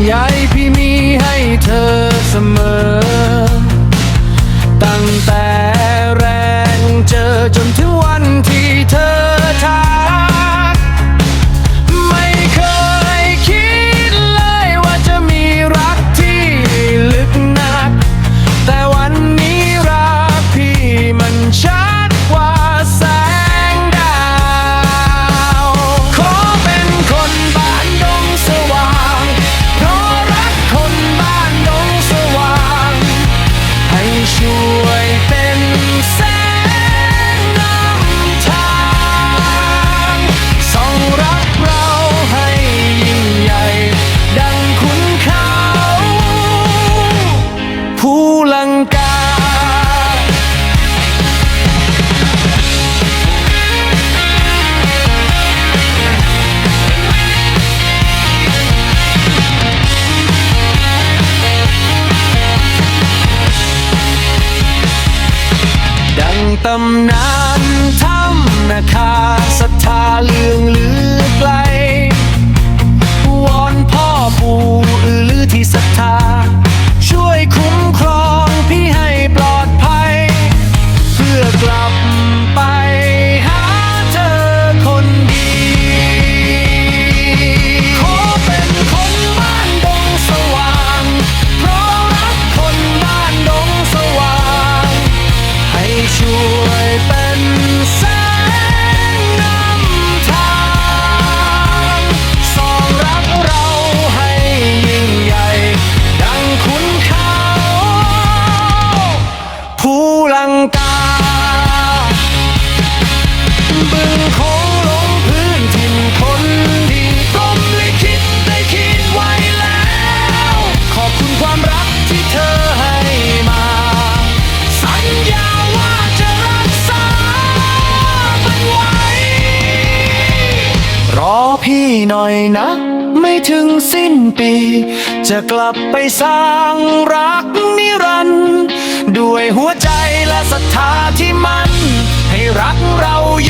VIP I'm not. ขอพี่หน่อยนะ ไม่ถึงสิ้นปี จะกลับไปสร้างรักนิรันด์ด้วยหัวใจและศรัทธาที่มัน ให้รักเราย